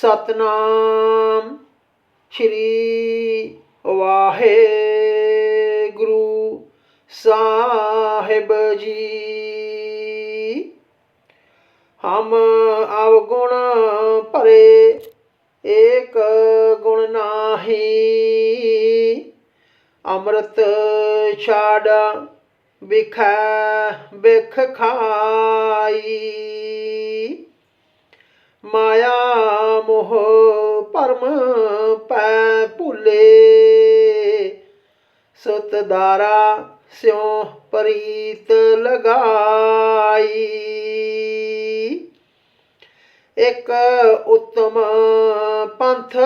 ਸਤਨਾਮ ਸ਼੍ਰੀ ਵਾਹਿਗੁਰੂ ਸਾਹਿਬ ਜੀ। ਹਮ ਅਵਗੁਣ ਭਰੇ ਏਕ ਗੁਣ ਨਾਹੀ, ਅੰਮ੍ਰਿਤ ਛਾੜ ਬਿਖੈ ਬਿਖ ਖਾਈ। ਮਾਇਆ ਮੋਹ ਪਰਮ ਪੈ ਭੁਲੇ। ਸਤ ਦਾਰਾ ਸਿਉ ਪ੍ਰੀਤ ਲਗਾਈ। ਇੱਕ ਉਤਮ ਪੰਥ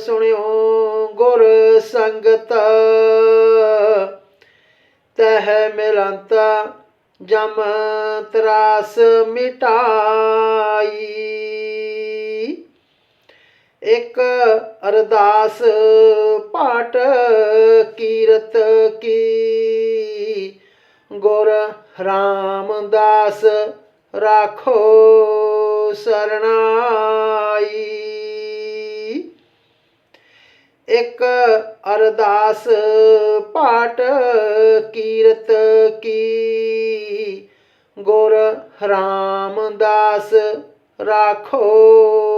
ਸੁਣਿਓ ਗੁਰ ਸੰਗਤ। ਤਹ ਮਿਲੰਤ ਜਮ ਤਰਾਸ ਮਿਟਾਈ। ਇੱਕ ਅਰਦਾਸ ਪਾਟ ਕੀਰਤ ਕੀ। ਗੁਰ ਰਾਮਦਾਸ ਰਾਖੋ ਸਰਣਾਈ। ਇੱਕ ਅਰਦਾਸ ਪਾਟ ਕੀਰਤ ਕੀ। ਗੁਰ ਰਾਮਦਾਸ ਰਾਖੋ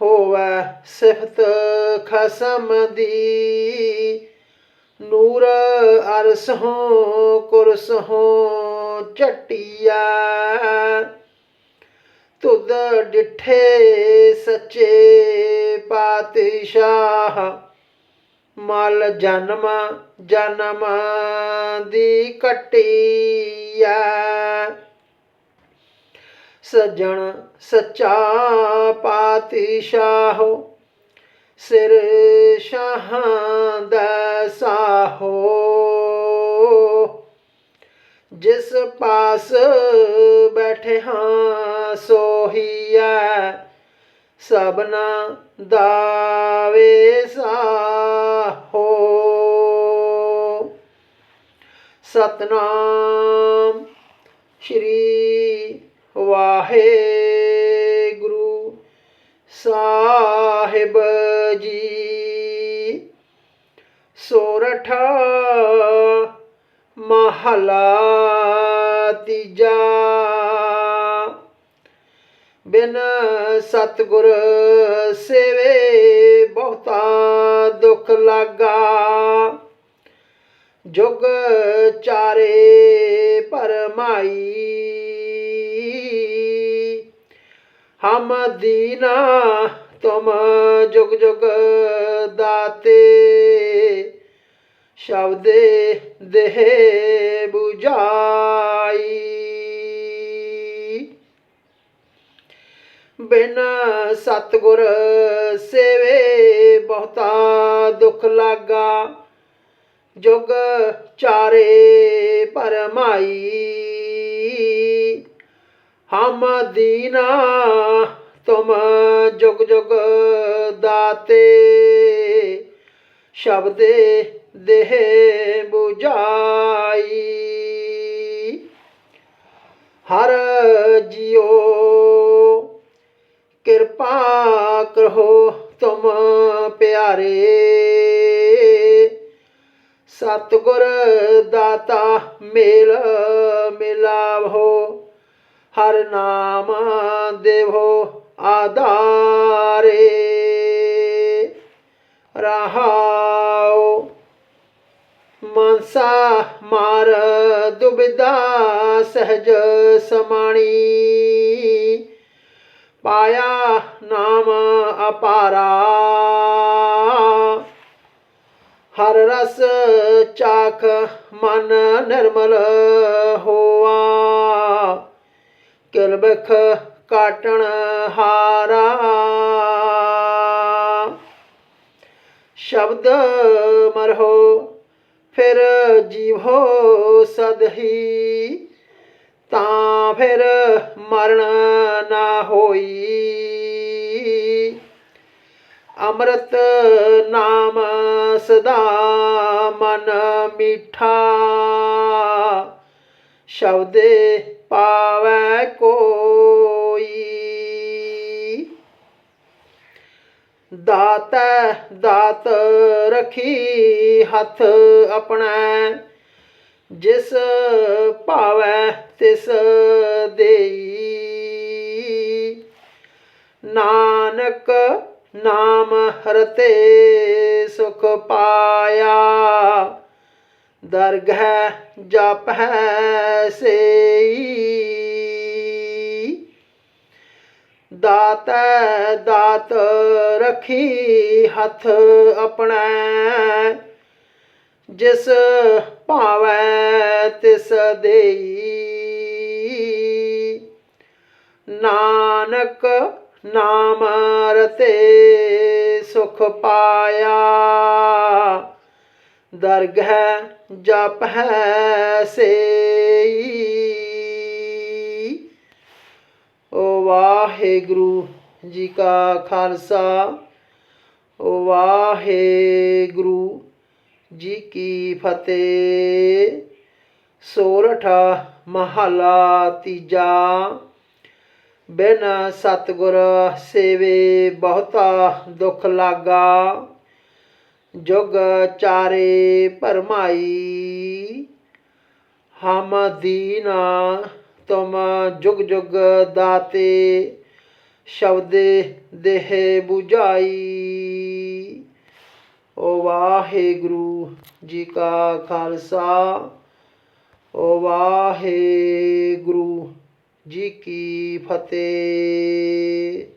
ਹੋਵੈ ਸਿਫਤ ਖਸਮ ਦੀ। ਨੂਰ ਅਰਸ ਹੋ ਕੁਰਸ ਹੋ ਚਟਿਆ ਤੁਧ ਡਿਠੇ ਸੱਚੇ ਪਾਤਸ਼ਾਹ। ਮਲ ਜਨਮ ਜਨਮ ਦੀ ਕਟਿਆ ਸਜਣ ਸੱਚਾ ਪਾਤਸ਼ਾਹ, ਸਿਰ ਸ਼ਾਹਾਂ ਦਾ ਸਾਹੋ। ਜਿਸ ਪਾਸ ਬੈਠੇ ਹਾਂ ਸੋਹੀਆ ਸਬਨਾ ਦਾਵੇ ਸਾਹੋ। ਸਤਨਾਮ ਸ਼੍ਰੀ ਵਾਹਿਗੁਰੂ ਸਾਹਿਬ ਜੀ। ਸੋਰਠ ਮਹਲਾ ਤੀਜਾ। ਬਿਨ ਸਤਗੁਰ ਸੇਵੇ ਬਹੁਤਾ ਦੁੱਖ ਲਾਗਾ। ਜੁਗ ਚਾਰੇ ਪਰਮਾਈ ਹਮ ਦੀਨਾ ਤੁਮ ਜੁਗ ਜੁਗ ਦਾਤੇ। ਸ਼ਬਦੇ ਦੇਹ 부ਜਾਈ ਬਿਨ ਸਤਗੁਰ ਸੇਵੇ ਬਹੁਤਾ ਦੁੱਖ ਲਾਗਾ। ਜੁਗ ਚਾਰੇ ਪਰਮਾਈ। ਹਮ ਦੀਨਾ, ਤੁਮ ਜੁਗ ਜੁਗ ਦਾਤੇ। ਸ਼ਬਦੇ ਦੇਹ 부ਜਾਈ ਹਰ ਜਿਉ ਕਿਰਪਾ ਕਰੋ ਤੁਮ ਪਿਆਰੇ। ਸਤਗੁਰ ਦਾਤਾ ਮੇਲ ਮਿਲਾਵੋ। ਹਰ ਨਾਮ ਦੇਵੋ ਆਧਾਰੇ। ਰਹਾਉ ਮਨਸਾ ਮਾਰ ਦੁਬਿਦਾ ਸਹਜ ਸਮਾਣੀ। ਪਾਇਆ ਨਾਮ ਅਪਾਰਾ। ਹਰ ਰਸ ਚਾਖ ਮਨ ਨਿਰਮਲ ਹੋਆ। ਕਿਲਬਖ ਕਾਟਣ ਹਾਰਾ। ਸ਼ਬਦ ਮਰਹੋ ਫਿਰ ਜੀਵੋ ਸਦਹੀ ਤਾਂ ਫਿਰ ਮਰਨ ਨਾ ਹੋਈ। ਅੰਮ੍ਰਿਤ ਨਾਮ ਸਦਾ ਮਨ ਮੀਠਾ। ਸ਼ਬਦੇ ਪਾ ਕੋਈ। ਦਾਤੈ ਦਾਤ ਰਖੀ ਹੱਥ ਆਪਣਾ। ਜਿਸ ਭਾਵੈ ਤਿਸ ਦੇਈ। ਨਾਨਕ ਨਾਮ ਹਰਤੇ ਸੁਖ ਪਾਇਆ। ਦਰਗਹਿ ਹੈ ਸੇਈ। ਦਾਤੈ ਦਾਤ ਰਖੀ ਹੱਥ ਆਪਣਾ। ਜਿਸ ਭਾਵੈ ਤਿਸ ਦੇਈ। ਨਾਨਕ ਨਾਮ ਰਤੇ ਸੁਖ ਪਾਇਆ। ਦਰਗਹਿ ਜਪੈ ਸੇਈ ਵਾਹਿਗੁਰੂ ਜੀ ਕਾ ਖਾਲਸਾ। ਓ ਵਾਹਿਗੁਰੂ ਜੀ ਕੀ ਫਤਿਹ। ਸੋਰਠ ਮਹਲਾ ਤੀਜਾ। ਬਿਨ ਸਤਗੁਰ ਸੇਵੇ ਬਹੁਤਾ ਦੁਖ ਲਾਗਾ। ਜੁਗ ਚਾਰੇ ਭਰਮਾਈ। ਹਮ ਦੀਨਾ ਤੁਮ ਜੁਗ ਜੁਗ ਦਾਤੇ, ਸ਼ਬਦੇ ਦੇਹ 부ਝਾਈ ਓ ਵਾਹਿਗੁਰੂ ਜੀ ਕਾ ਖਾਲਸਾ, ਓ ਵਾਹਿਗੁਰੂ ਜੀ ਕੀ ਫਤਿਹ।